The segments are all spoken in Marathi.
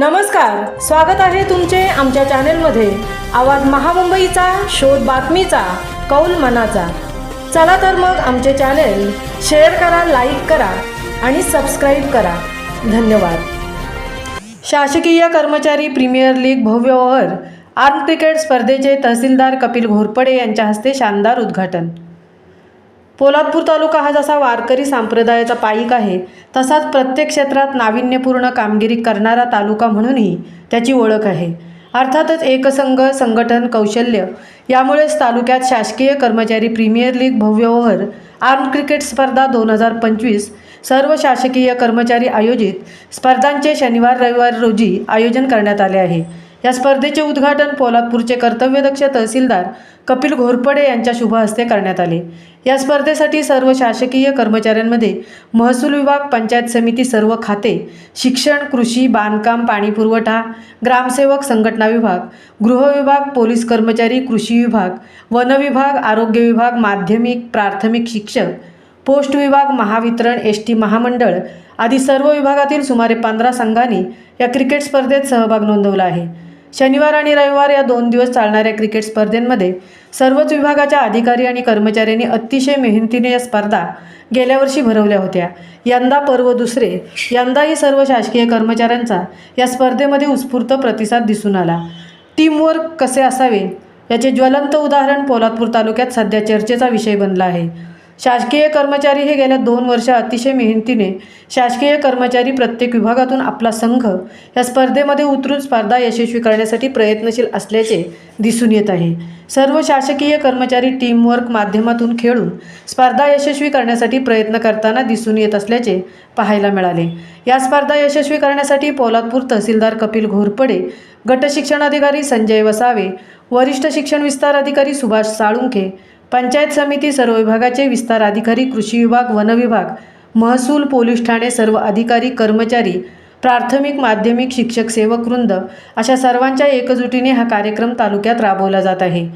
नमस्कार स्वागत आहे तुमचे आमच्या चॅनेलमध्ये. आवाज महामुंबईचा शोध बातमीचा कौल मनाचा. चला तर मग आमचे चॅनेल शेअर करा लाईक करा आणि सबस्क्राईब करा. धन्यवाद. शासकीय कर्मचारी प्रीमियर लीग भव्य ओव्हर आर्म क्रिकेट स्पर्धेचे तहसीलदार कपिल घोरपडे यांच्या हस्ते शानदार उद्घाटन. पोलादपूर तालुका हा जसा वारकरी संप्रदायाचा पाईक आहे तसाच प्रत्येक क्षेत्रात नाविन्यपूर्ण कामगिरी करणारा तालुका म्हणूनही त्याची ओळख आहे. अर्थातच एकसंघ संघटन कौशल्य यामुळेच तालुक्यात शासकीय कर्मचारी प्रीमियर लीग भव्य ओव्हर आर्म क्रिकेट स्पर्धा दोन हजार पंचवीस सर्व शासकीय कर्मचारी आयोजित स्पर्धांचे शनिवार रविवार रोजी आयोजन करण्यात आले आहे. या स्पर्धेचे उद्घाटन पोलादपूरचे कर्तव्यदक्ष तहसीलदार कपिल घोरपडे यांच्या शुभ हस्ते करण्यात आले. या स्पर्धेसाठी सर्व शासकीय कर्मचाऱ्यांमध्ये महसूल विभाग पंचायत समिती सर्व खाते शिक्षण कृषी बांधकाम पाणीपुरवठा ग्रामसेवक संघटना विभाग गृह विभाग पोलीस कर्मचारी कृषी विभाग वन विभाग आरोग्य विभाग माध्यमिक प्राथमिक शिक्षक पोस्ट विभाग महावितरण एस टी महामंडळ आदी सर्व विभागातील सुमारे पंधरा संघांनी या क्रिकेट स्पर्धेत सहभाग नोंदवला आहे. शनिवार आणि रविवार या दोन दिवस चालणाऱ्या क्रिकेट स्पर्धेमध्ये सर्वच विभागाच्या अधिकारी आणि कर्मचाऱ्यांनी अतिशय मेहनतीने या स्पर्धा गेल्या वर्षी भरवल्या होत्या. यंदा पर्व दुसरे यंदाही सर्व शासकीय कर्मचाऱ्यांचा या स्पर्धेमध्ये उत्स्फूर्त प्रतिसाद दिसून आला. टीमवर्क कसे असावे? याचे ज्वलंत उदाहरण पोलादपूर तालुक्यात सध्या चर्चेचा विषय बनला आहे. शासकीय कर्मचारी हे गेल्या दोन वर्ष अतिशय मेहनतीने शासकीय कर्मचारी प्रत्येक विभागातून आपला संघ या स्पर्धेमध्ये उतरून स्पर्धा यशस्वी करण्यासाठी प्रयत्नशील असल्याचे दिसून येत आहे. सर्व शासकीय कर्मचारी टीमवर्क माध्यमातून खेळून स्पर्धा यशस्वी करण्यासाठी प्रयत्न करताना दिसून येत असल्याचे पाहायला मिळाले. या स्पर्धा यशस्वी करण्यासाठी पोलादपूर तहसीलदार कपिल घोरपडे गट शिक्षणाधिकारी संजय वसावे वरिष्ठ शिक्षण विस्तार अधिकारी सुभाष साळुंखे पंचायत समिती सर्व विभागाचे विस्तार अधिकारी कृषी विभाग वन विभाग महसूल पोलीस ठाणे सर्व अधिकारी कर्मचारी प्राथमिक माध्यमिक शिक्षक सेवक वृंद अशा सर्वांच्या एकजुटीने हा कार्यक्रम तालुक्यात राबवला जात आहे.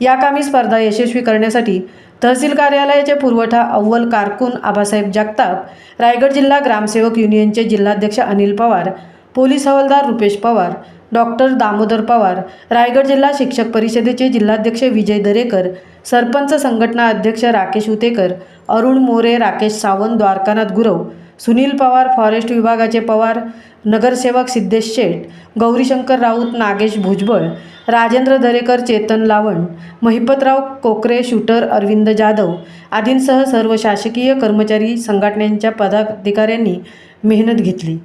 या कामी स्पर्धा यशस्वी करण्यासाठी तहसील कार्यालयाचे पुरवठा अव्वल कारकून आबासाहेब जगताप रायगड जिल्हा ग्रामसेवक युनियनचे जिल्हाध्यक्ष अनिल पवार पोलीस हवालदार रुपेश पवार डॉक्टर दामोदर पवार रायगड जिल्हा शिक्षक परिषदेचे जिल्हाध्यक्ष विजय दरेकर सरपंच संघटना अध्यक्ष राकेश उतेकर अरुण मोरे राकेश सावंत द्वारकानाथ गुरव सुनील पवार फॉरेस्ट विभागाचे पवार नगरसेवक सिद्धेश शेठ गौरीशंकर राऊत नागेश भुजबळ राजेंद्र दरेकर चेतन लावण महिपतराव कोकरे शूटर अरविंद जाधव आदींसह सर्व शासकीय कर्मचारी संघटनांच्या पदाधिकाऱ्यांनी मेहनत घेतली.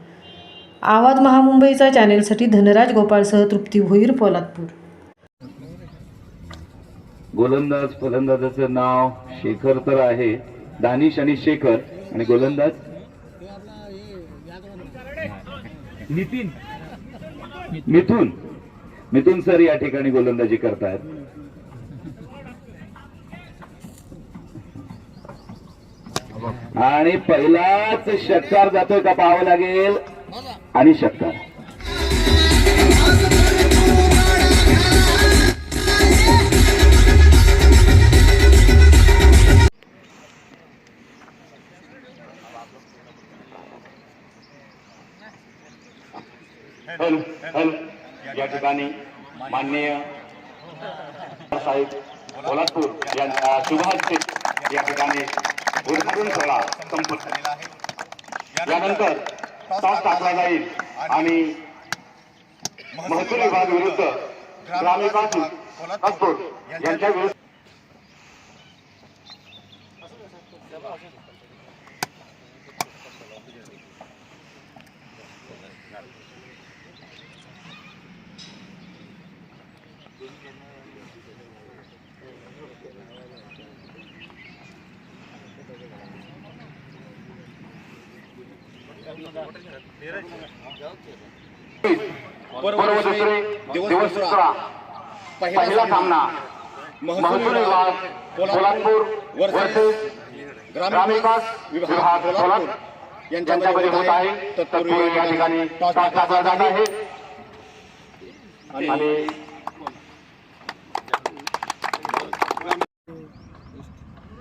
आवाज महामुंबईचा चॅनेलसाठी धनराज गोपाळसह तृप्ती भोईर पोलादपूर. गोलंदाज फलंदाजाचं नाव शेखर तर आहे. दानिश आणि शेखर. आणि गोलंदाज? नितीन. मिथून. मिथून सर या ठिकाणी गोलंदाजी करतायत. आणि पहिलाच षटकार जातोय का? पाहावं लागेल. आणि षटकार या ठिकाणी माननीय साहेब पोलादपूर यांच्या शुभहस्ते या ठिकाणी उद्घाटन सोहळा संपन्न झालेला आहे. यानंतर तास टाकला जाईल. आणि महसूल विभाग विरुद्ध पोलादपूर यांच्या विरुद्ध पर्व दुसरे. दिवस दुसरा. पहिला सामना. महसूल विभाग पोलादपूर वर्सेस ग्रामविकास विभाग पोलादपूर यांच्यामध्ये होत आहे तत्पूर्वी या ठिकाणी टॉस टाकला जात आहे. आणि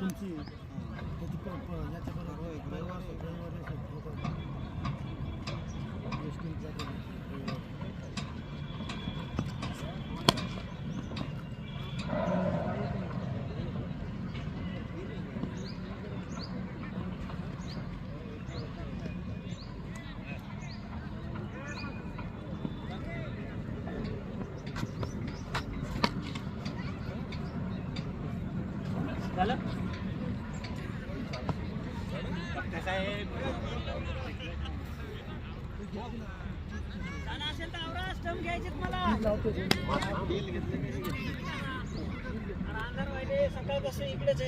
तुमची झालं? असेल तर आवरा स्टम घ्यायचे मला. अंधार सकाळ कसं इकडेच आहे.